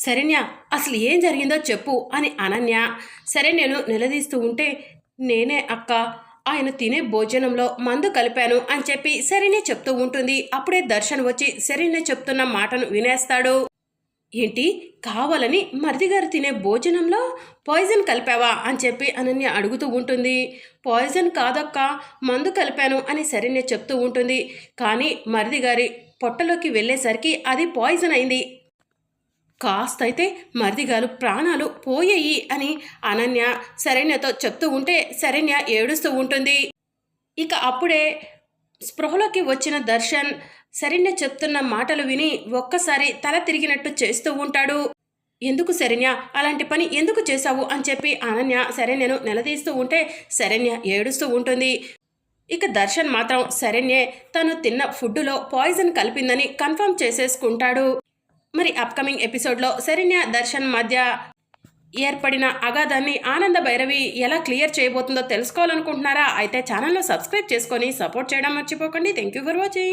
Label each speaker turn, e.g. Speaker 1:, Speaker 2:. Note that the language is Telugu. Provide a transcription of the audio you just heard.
Speaker 1: శరణ్య అసలు ఏం జరిగిందో చెప్పు అని అనన్య శరణ్యను నిలదీస్తూ ఉంటే నేనే అక్క ఆయన తినే భోజనంలో మందు కలిపాను అని చెప్పి శరణ్య చెప్తూ ఉంటుంది. అప్పుడే దర్శన్ వచ్చి శరణ్య చెప్తున్న మాటను వినేస్తాడు. ఏంటి? కావాలని మరిది గారు తినే భోజనంలో పాయిజన్ కలిపావా అని చెప్పి అనన్య అడుగుతూ ఉంటుంది. పాయిజన్ కాదక్క మందు కలిపాను అని శరణ్య చెప్తూ ఉంటుంది. కానీ మరిది గారి పొట్టలోకి వెళ్ళేసరికి అది పాయిజన్ అయింది. కాస్త అయితే మరిదిగాలు ప్రాణాలు పోయాయి అని అనన్య శరణ్యతో చెప్తూ ఉంటే శరణ్య ఏడుస్తూ ఉంటుంది. ఇక అప్పుడే స్పృహలోకి వచ్చిన దర్శన్ శరణ్య చెప్తున్న మాటలు విని ఒక్కసారి తల తిరిగినట్టు చేస్తూ ఉంటాడు. ఎందుకు శరణ్య? అలాంటి పని ఎందుకు చేశావు? అని చెప్పి అనన్య శరణ్యను నిలదీస్తూ ఉంటే శరణ్య ఏడుస్తూ ఉంటుంది. ఇక దర్శన్ మాత్రం శరణ్యే తను తిన్న ఫుడ్డులో పాయిజన్ కలిపిందని కన్ఫర్మ్ చేసేసుకుంటాడు. మరి అప్కమింగ్ ఎపిసోడ్లో శరణ్య దర్శన్ మధ్య ఏర్పడిన అగాధాన్ని ఆనంద భైరవి ఎలా క్లియర్ చేయబోతుందో తెలుసుకోవాలనుకుంటున్నారా? అయితే ఛానల్లో సబ్స్క్రైబ్ చేసుకొని సపోర్ట్ చేయడం మర్చిపోకండి. Thank you for watching